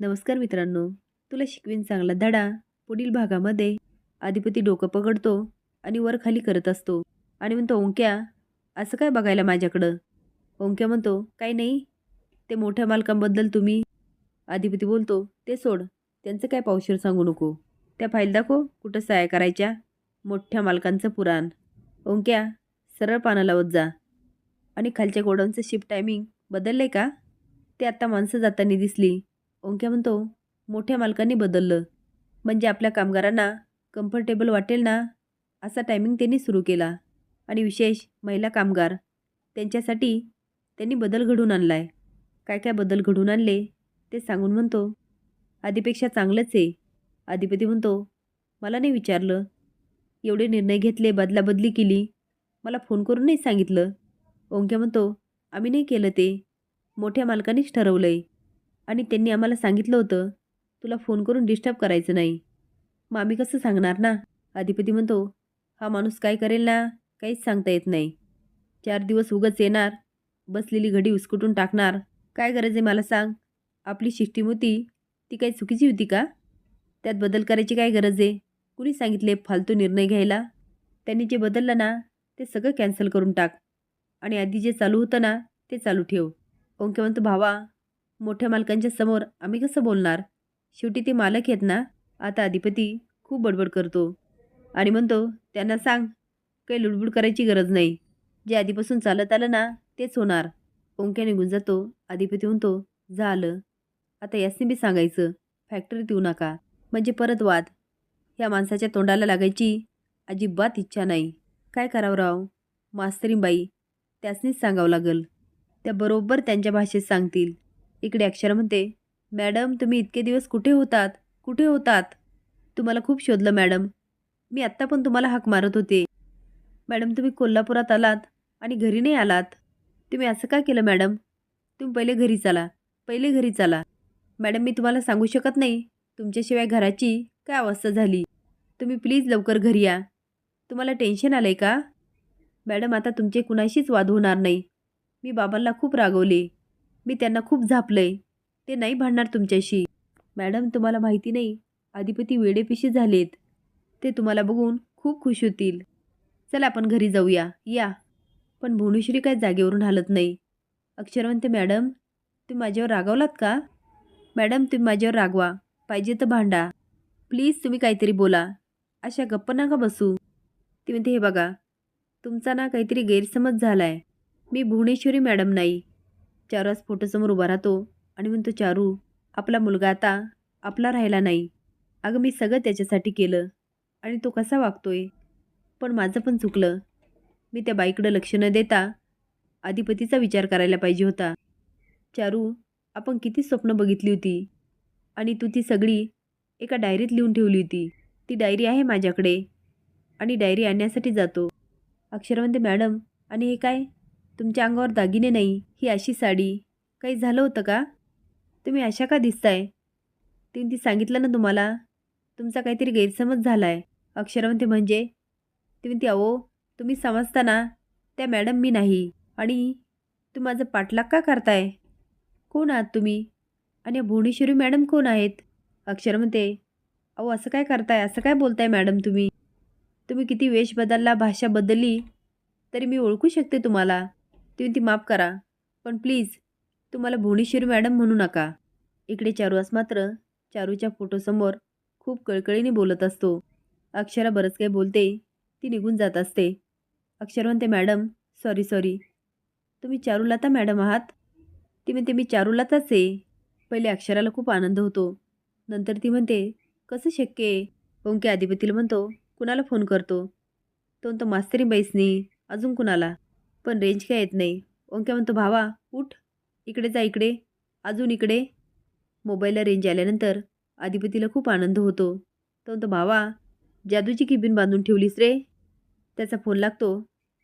नमस्कार मित्रांनो. तुला शिकवीन चांगला धडा. पुढील भागामध्ये अधिपती डोकं पकडतो आणि वर खाली करत असतो. आणि म्हणतो ओंक्या असं काय बघायला माझ्याकडं? ओंक्या म्हणतो काही नाही. ते मोठ्या मालकांबद्दल तुम्ही अधिपती बोलतो ते सोड. त्यांचं काय पावशीर सांगू नको. त्या फाईल दाखव कुठं सहाय करायच्या. मोठ्या मालकांचं पुराण. ओंक्या सरळ पानं लावत जा. आणि खालच्या गोडाऊनचं शिफ्ट टायमिंग बदललं आहे का? ते आत्ता माणसं जाताना दिसली. ओंक्या म्हणतो मोठ्या मालकांनी बदललं. म्हणजे आपल्या कामगारांना कम्फर्टेबल वाटेल ना? असा टायमिंग त्यांनी सुरू केला. आणि विशेष महिला कामगार त्यांच्यासाठी त्यांनी बदल घडून आणला आहे काय काय बदल घडून आणले ते सांगून म्हणतो आधीपेक्षा चांगलंच आहे. अधिपती म्हणतो मला नाही विचारलं. एवढे निर्णय घेतले बदलाबदली केली. मला फोन करून नाही सांगितलं. ओंक्या म्हणतो आम्ही नाही केलं ते. मोठ्या मालकानेच ठरवलं आहे आणि त्यांनी आम्हाला सांगितलं होतं तुला फोन करून डिस्टर्ब करायचं नाही. मग आम्ही कसं सांगणार ना? अधिपती म्हणतो हा माणूस काय करेल ना काहीच सांगता येत नाही. चार दिवस उगच येणार बसलेली घडी उसकटून टाकणार. काय गरज आहे मला सांग? आपली शिष्टीम होती ती काही चुकीची होती का? त्यात बदल करायची काय गरज आहे? कुणी सांगितले फालतू निर्णय घ्यायला? त्यांनी जे बदललं ना ते सगळं कॅन्सल करून टाक. आणि आधी जे चालू होतं ना ते चालू ठेव. ओंके म्हणतो भावा मोठ्या मालकांच्या समोर आम्ही कसं बोलणार? शेवटी ते मालक आहेत ना? आता अधिपती खूप बडबड करतो. आणि म्हणतो त्यांना सांग काही लुडबुड करायची गरज नाही. जे आधीपासून चालत आलं ना तेच होणार. ओंक्या निघून जातो. अधिपती म्हणतो झालं. आता यासने बी सांगायचं. फॅक्टरीत येऊ नका. म्हणजे परत वाद. ह्या माणसाच्या तोंडाला लागायची अजिबात इच्छा नाही. काय करावं राव? मास्तरीबाई त्यासनीच सांगावं लागल. त्या बरोबर त्यांच्या भाषेत सांगतील. इकडे अक्षर म्हणते मॅडम तुम्ही इतके दिवस कुठे होतात? कुठे होतात? तुम्हाला खूप शोधलं मॅडम. मी आत्ता पण तुम्हाला हाक मारत होते. मॅडम तुम्ही कोल्हापुरात आलात आणि घरी नाही आलात. तुम्ही असं का केलं मॅडम? तुम्ही पहिले घरी चला पहिले घरी चला. मॅडम मी तुम्हाला सांगू शकत नाही. तुमच्याशिवाय घराची काय अवस्था झाली? तुम्ही प्लीज लवकर घरी या. तुम्हाला टेन्शन आलं आहे का? मॅडम आता तुमचे कुणाशीच वाद होणार नाही. मी बाबांना खूप रागवले. मी त्यांना खूप झापलंय. ते नाही भांडणार तुमच्याशी. मॅडम तुम्हाला माहिती नाही. अधिपती वेडेपिशी झालेत. ते तुम्हाला बघून खूप खुश होतील. चला आपण घरी जाऊया. या. पण भुवनेश्वरी काय जागेवरून हालत नाही. अक्षरवंते मॅडम तुम्ही माझ्यावर रागावलात का? मॅडम तुम्ही माझ्यावर रागवा. पाहिजे तर भांडा. प्लीज तुम्ही काहीतरी बोला. अशा गप्प नका बसू. ती म्हणते हे बघा तुमचा ना काहीतरी गैरसमज झाला आहे मी भुवनेश्वरी मॅडम नाही. चारू आज फोटोसमोर उभा राहतो आणि म्हणतो चारू आपला मुलगा आता आपला राहिला नाही. अगं मी सगळं त्याच्यासाठी केलं आणि तो कसा वागतोय? पण माझं पण चुकलं. मी त्या बाईकडं लक्ष न देता अधिपतीचा विचार करायला पाहिजे होता. चारू आपण किती स्वप्न बघितली होती आणि तू ती सगळी एका डायरीत लिहून ठेवली होती. ती डायरी आहे माझ्याकडे आणि डायरी आणण्यासाठी जातो. अक्षर म्हणते मॅडम आणि हे काय? तुमच्या अंगावर दागिने नाही ही अशी साडी. काही झालं होतं का? तुम्ही अशा का दिसताय? तिने ती सांगितलं ना तुम्हाला? तुमचा काहीतरी गैरसमज झाला आहे अक्षर म्हणजे? म्हणजे ती म्हणते अहो तुम्ही समजता ना त्या मॅडम मी नाही. आणि तू माझं पाठलाग का करताय? कोण आहात तुम्ही? आणि भुवनेश्वरी मॅडम कोण आहेत? अक्षर म्हणते अहो असं काय करताय? असं काय बोलताय मॅडम तुम्ही? तुम्ही किती वेश बदलला भाषा बदलली तरी मी ओळखू शकते तुम्हाला. तुम्ही ती माफ करा पण प्लीज तुम्हाला भुवनेश्वरी मॅडम म्हणू नका. इकडे चारूआस मात्र चारूच्या फोटोसमोर खूप कळकळीने बोलत असतो. अक्षरा बरंच काही बोलते ती निघून जात असते. अक्षर म्हणते मॅडम सॉरी सॉरी. तुम्ही चारुलता मॅडम आहात. ती म्हणते मी चारुलताच आहे. पहिले अक्षराला खूप आनंद होतो. नंतर ती म्हणते कसं शक्य आहे? ओंके अधिपतीला म्हणतो कुणाला फोन करतो? तो म्हणतो मास्तरी बैसनी अजून कुणाला? पण रेंज काय येत नाही. ओंक्या म्हणतो भावा उठ. इकडे जा इकडे. अजून इकडे. मोबाईलला रेंज आल्यानंतर अधिपतीला खूप आनंद होतो. तो म्हणतो भावा जादूची किबिन बांधून ठेवलीस रे. त्याचा फोन लागतो.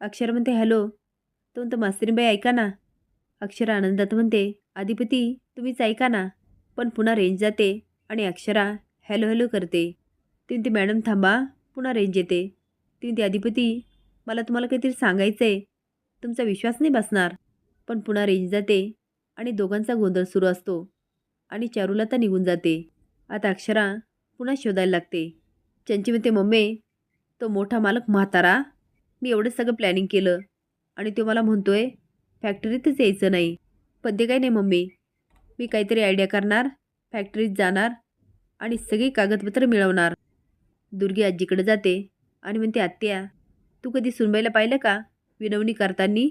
अक्षर म्हणते हॅलो. तो म्हणतो मास्तरीबाई ऐका ना. अक्षरा आनंदात म्हणते अधिपती तुम्हीच ऐका ना. पण पुन्हा रेंज जाते आणि अक्षरा हॅलो हॅलो करते. ती म्हणते मॅडम थांबा. पुन्हा रेंज येते. ती म्हणते अधिपती मला तुम्हाला काहीतरी सांगायचं आहे तुमचा विश्वास नाही बसणार. पण पुन्हा रेंज जाते आणि दोघांचा गोंधळ सुरू असतो. आणि चारूला तर निघून जाते. आता अक्षरा पुन्हा शोधायला लागते. चंची म्हणते मम्मी तो मोठा मालक म्हातारा. मी एवढं सगळं प्लॅनिंग केलं आणि तो मला म्हणतोय फॅक्टरीतच यायचं नाही. पण ते काही नाही मम्मी. मी काहीतरी आयडिया करणार फॅक्टरीत जाणार आणि सगळी कागदपत्र मिळवणार. दुर्गी आजीकडे जाते आणि म्हणते आत्या तू कधी सुनबाईला पाहिलं का? विनवणी करतानी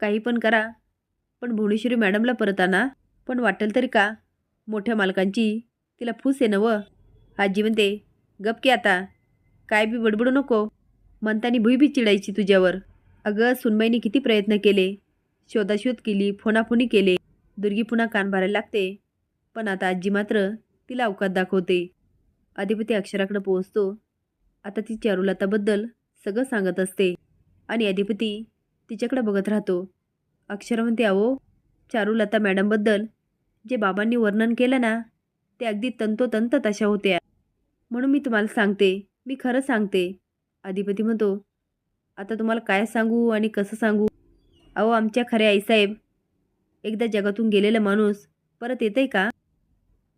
काही पण करा. पण भुवनेश्वरी मॅडमला परत आणा पण वाटेल तरी का? मोठ्या मालकांची तिला फूस आहे नवं व आजी म्हणते गप की आता. काय बी बडबडू नको. म्हणतानी भुई बी चिडायची तुझ्यावर. अगं सुनबाईने किती प्रयत्न केले. शोधाशोध केली फोनाफोनी केले. दुर्गी पुन्हा कान भरायला लागते. पण आता आजी मात्र तिला अवकात दाखवते. अधिपती अक्षराकडं पोहोचतो. आता ती चारुलताबद्दल सगळं सांगत असते. आणि अधिपती तिच्याकडे बघत राहतो. अक्षर म्हणते अहो चारुलता मॅडमबद्दल जे बाबांनी वर्णन केलं ना ते अगदी तंतोतंत तशा होत्या. म्हणून मी तुम्हाला सांगते मी खरं सांगते. अधिपती म्हणतो आता तुम्हाला काय सांगू आणि कसं सांगू? अहो आमच्या खऱ्या आईसाहेब एकदा जगातून गेलेला माणूस परत येतंय का?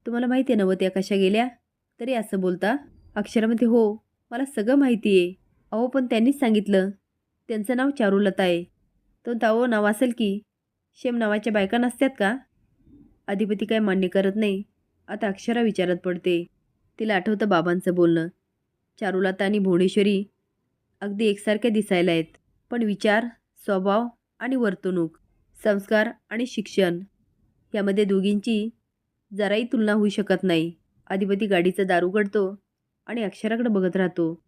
तुम्हाला माहिती आहे नव्हत्या त्या कशा गेल्या? तरी असं बोलता अक्षरामध्ये हो मला सगळं माहिती आहे. अहो पण त्यांनीच सांगितलं त्यांचं नाव चारुलता आहे. तो दावो नाव असेल की शेम नावाच्या बायका नसतात का? अधिपती काय मान्य करत नाही. आता अक्षरा विचारात पडते. तिला आठवतं बाबांचं बोलणं. चारुलता आणि भुवनेश्वरी अगदी एकसारख्या दिसायला आहेत. पण विचार स्वभाव आणि वर्तणूक संस्कार आणि शिक्षण यामध्ये दोघींची जराही तुलना होऊ शकत नाही. अधिपती गाडीचं दार उघडतो आणि अक्षराकडे बघत राहतो.